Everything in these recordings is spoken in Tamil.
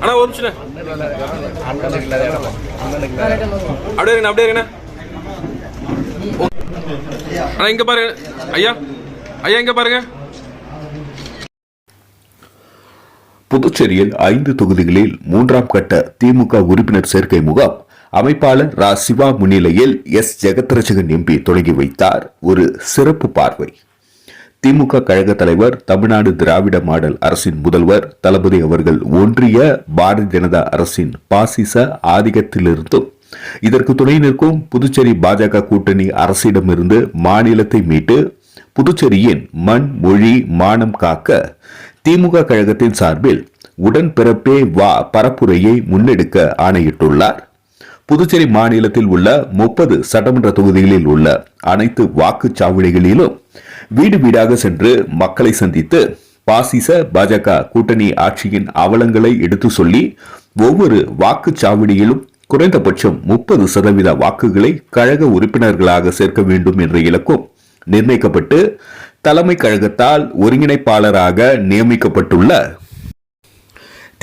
அண்ணா ஒரு நிமிஷம் அப்படியே இருங்க அப்படியே இருங்க அண்ணா இங்க பாருங்க. ஐயா ஐயா இங்க பாருங்க. புதுச்சேரியில் ஐந்து தொகுதிகளில் மூன்றாம் கட்ட திமுக உறுப்பினர் சேர்க்கை முகாம் அமைப்பாளர் ரா சிவா முன்னிலையில் எஸ். ஜெகத்ரட்சகன் எம்பி தொடங்கி வைத்தார். ஒரு சிறப்பு பார்வை. திமுக கழக தலைவர் தமிழ்நாடு திராவிட மாடல் அரசின் முதல்வர் தளபதி அவர்கள் ஒன்றிய பாரதிய ஜனதா அரசின் பாசிச ஆதிக்கத்திலிருந்தும் இதற்கு துணை நிற்கும் புதுச்சேரி பாஜக கூட்டணி அரசிடமிருந்து மாநிலத்தை மீட்டு புதுச்சேரியின் மண் மொழி மானம் காக்க திமுக கழகத்தின் சார்பில் உடன்பிறப்பே வா பரப்புரையை முன்னெடுக்க ஆணையிட்டுள்ளார். புதுச்சேரி மாநிலத்தில் உள்ள முப்பது சட்டமன்ற தொகுதிகளில் உள்ள அனைத்து வாக்குச்சாவடிகளிலும் வீடு வீடாக சென்று மக்களை சந்தித்து பாசிச பாஜக கூட்டணி ஆட்சியின் அவலங்களை எடுத்து சொல்லி ஒவ்வொரு வாக்குச்சாவடியிலும் குறைந்தபட்சம் முப்பது சதவீத வாக்குகளை கழக உறுப்பினர்களாக சேர்க்க வேண்டும் என்ற இலக்கும் நிர்ணயிக்கப்பட்டு தலைமை கழகத்தால் ஒருங்கிணைப்பாளராக நியமிக்கப்பட்டுள்ள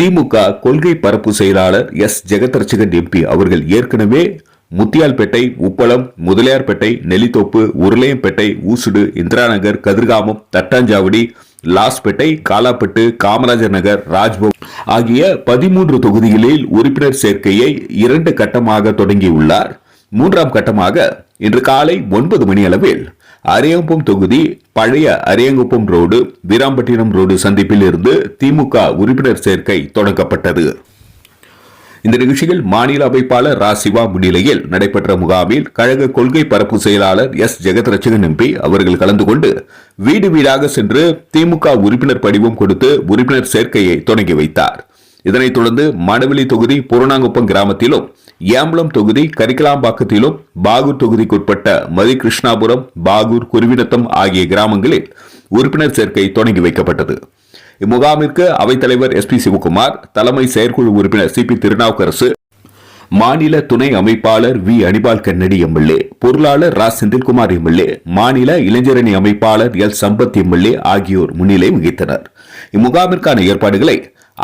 திமுக கொள்கை பரப்பு செயலாளர் எஸ். ஜெகதர்ச்சகன் எம்பி அவர்கள் ஏற்கனவே முத்தியால்பேட்டை உப்பளம் முதலியார்பேட்டை நெல்லித்தோப்பு உருளையம்பேட்டை ஊசுடு இந்திராநகர் கதிர்காமம் தட்டாஞ்சாவடி லாஸ்பேட்டை காலாப்பட்டு காமராஜர் நகர் ராஜ்பவன் ஆகிய பதிமூன்று தொகுதிகளில் உறுப்பினர் சேர்க்கையை இரண்டு கட்டமாக தொடங்கியுள்ளார். மூன்றாம் கட்டமாக இன்று காலை ஒன்பது மணி அளவில் அரியங்குப்பம் தொகுதி பழைய அரியங்குப்பம் ரோடு வீராம்பட்டினம் ரோடு சந்திப்பில் இருந்து திமுக உறுப்பினர் சேர்க்கை தொடங்கப்பட்டது. இந்த நிகழ்ச்சியில் மாநில அமைப்பாளர் ரா. சிவா முன்னிலையில் நடைபெற்ற முகாமில் கழக கொள்கை பரப்பு செயலாளர் எஸ். ஜெகத்ரட்சகன் எம்பி அவர்கள் கலந்து கொண்டு வீடு வீடாக சென்று திமுக உறுப்பினர் படிவம் கொடுத்து உறுப்பினர் சேர்க்கையை தொடங்கி வைத்தார். இதனைத் தொடர்ந்து மணவெளி தொகுதி பூரணாங்குப்பம் கிராமத்திலும் ஏம்பலம் தொகுதி கரிக்கலாம்பாக்கத்திலும் பாகூர் தொகுதிக்குட்பட்ட மதி கிருஷ்ணாபுரம் பாகூர் குருவினத்தம் ஆகிய கிராமங்களில் உறுப்பினர் சேர்க்கை தொடங்கி வைக்கப்பட்டது. இம்முகாமிற்கு அவைத்தலைவர் எஸ் பி சிவகுமார் தலைமை செயற்குழு உறுப்பினர் சி பி திருநாவுக்கரசு மாநில துணை அமைப்பாளர் வி. அனிபால் கண்ணடி எம்எல்ஏ பொருளாளர் ரா. செந்தில்குமார் எம்எல்ஏ மாநில இளைஞரணி அமைப்பாளர் எல். சம்பத் எம்எல்ஏ ஆகியோர் முன்னிலை வகித்தனர். இம்முகாமிற்கான ஏற்பாடுகளை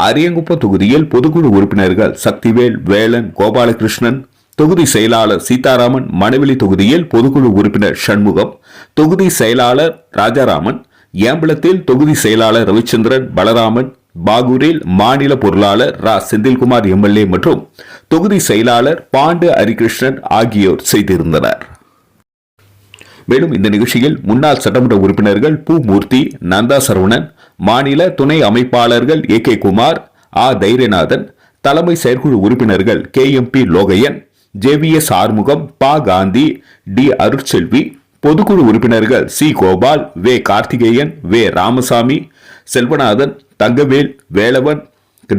அரியங்குப்பம் தொகுதியில் பொதுக்குழு உறுப்பினர்கள் சக்திவேல் வேலன் கோபாலகிருஷ்ணன் தொகுதி செயலாளர் சீதாராமன் மணவெளி தொகுதியில் பொதுக்குழு உறுப்பினர் சண்முகம் தொகுதி செயலாளர் ராஜாராமன் ஏம்பலத்தில் தொகுதி செயலாளர் ரவிச்சந்திரன் பலராமன் பாகூரில் மாநில பொருளாளர் ரா. செந்தில்குமார் எம்எல்ஏ மற்றும் தொகுதி செயலாளர் பாண்டு ஹரிகிருஷ்ணன் ஆகியோர் செய்திருந்தனர். மேலும் இந்த நிகழ்ச்சியில் முன்னாள் சட்டமன்ற உறுப்பினர்கள் பூ மூர்த்தி நந்தா சரவணன் மாநில துணை அமைப்பாளர்கள் ஏ. கே. குமார் ஆ. தைரியநாதன் தலைமை செயற்குழு உறுப்பினர்கள் K. M. P. Logaiyan JVS Arumugam Pa. Gandhi D. Arutselvi பொதுக்குழு உறுப்பினர்கள் C. Gopal Ve. Karthikeyan Ve. Ramasamy Selvanathan Thangavel Velavan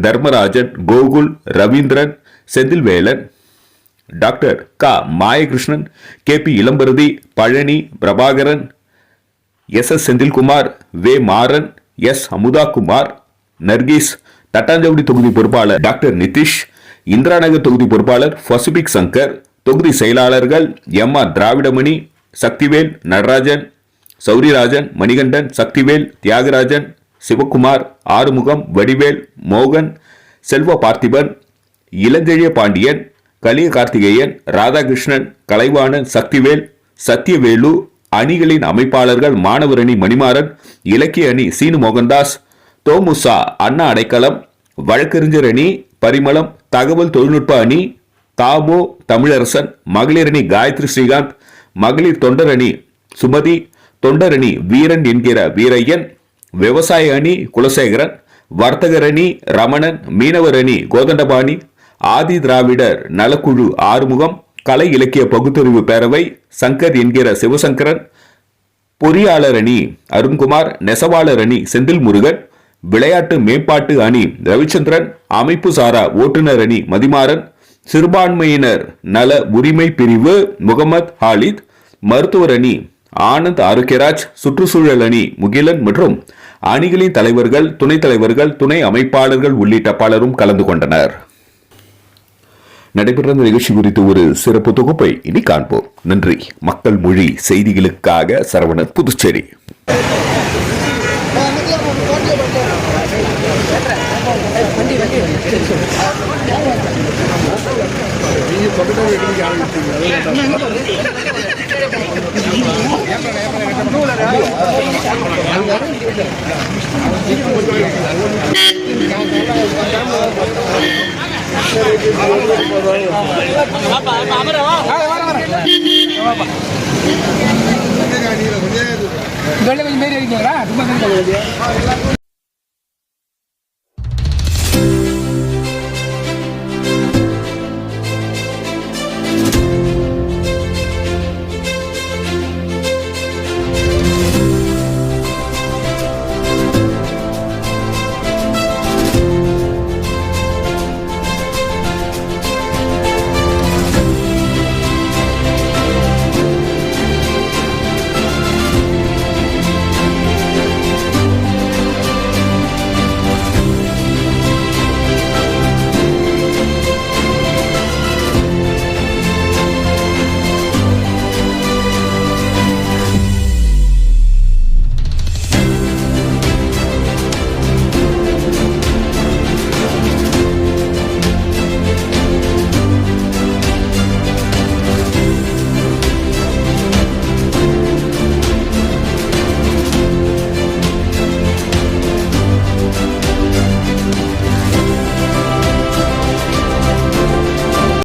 Dharmarajan Gokul Ravindran Senthilvelan doctor Ka. Mayakrishnan K. P. Ilamparuthi Palani Prabhakaran S. S. Senthilkumar Ve. Maran S. Amuthakumar Nargis Thattanchavadi தொகுதி பொறுப்பாளர் டாக்டர் நிதிஷ் இந்திராநகர் தொகுதி பொறுப்பாளர் பசிபிக் சங்கர் தொகுதி செயலாளர்கள் எம். ஆர். திராவிடமணி சக்திவேல் நடராஜன் சௌரிராஜன் மணிகண்டன் சக்திவேல் தியாகராஜன் சிவகுமார் ஆறுமுகம் வடிவேல் மோகன் செல்வ பார்த்திபன் இளஞ்செழிய பாண்டியன் கலிய கார்த்திகேயன் ராதாகிருஷ்ணன் கலைவாணன் சக்திவேல் சத்யவேலு அணிகளின் அமைப்பாளர்கள் மாணவர் அணி மணிமாறன் இலக்கிய அணி சீனு மோகன்தாஸ் தோமுசா அண்ணா அடைக்கலம் வழக்கறிஞர் அணி பரிமளம் தகவல் தொழில்நுட்ப அணி தாபோ தமிழரசன் மகளிர் அணி காயத்ரி ஸ்ரீகாந்த் மகளிர் தொண்டரணி சுமதி தொண்டரணி வீரன் என்கிற வீரையன் விவசாய அணி குலசேகரன் வர்த்தகர் அணி ரமணன் மீனவர் அணி கோதண்டபாணி ஆதி திராவிடர் நலக்குழு ஆறுமுகம் கலை இலக்கிய பகுத்தறிவு பேரவை சங்கர் என்கிற சிவசங்கரன் பொறியாளர் அணி அருண்குமார் நெசவாளர் அணி செந்தில் முருகன் விளையாட்டு மேம்பாட்டு அணி ரவிச்சந்திரன் அமைப்பு சாரா ஓட்டுநர் அணி மதிமாறன் சிறுபான்மையினர் நல உரிமை பிரிவு முகமது ஹாலித் மருத்துவர் அணி ஆனந்த் ஆரோக்கியராஜ் சுற்றுச்சூழல் அணி முகிலன் மற்றும் அணிகளின் தலைவர்கள் துணைத் தலைவர்கள் துணை அமைப்பாளர்கள் உள்ளிட்ட பலரும் கலந்து கொண்டனர். நடைபெற்ற இந்த நிகழ்ச்சி குறித்து ஒரு சிறப்பு தொகுப்பை இனி காண்போம். நன்றி. மக்கள் மொழி செய்திகளுக்காக சரவணன் புதுச்சேரி. கொஞ்சம் மேரி வைக்கிறீங்களா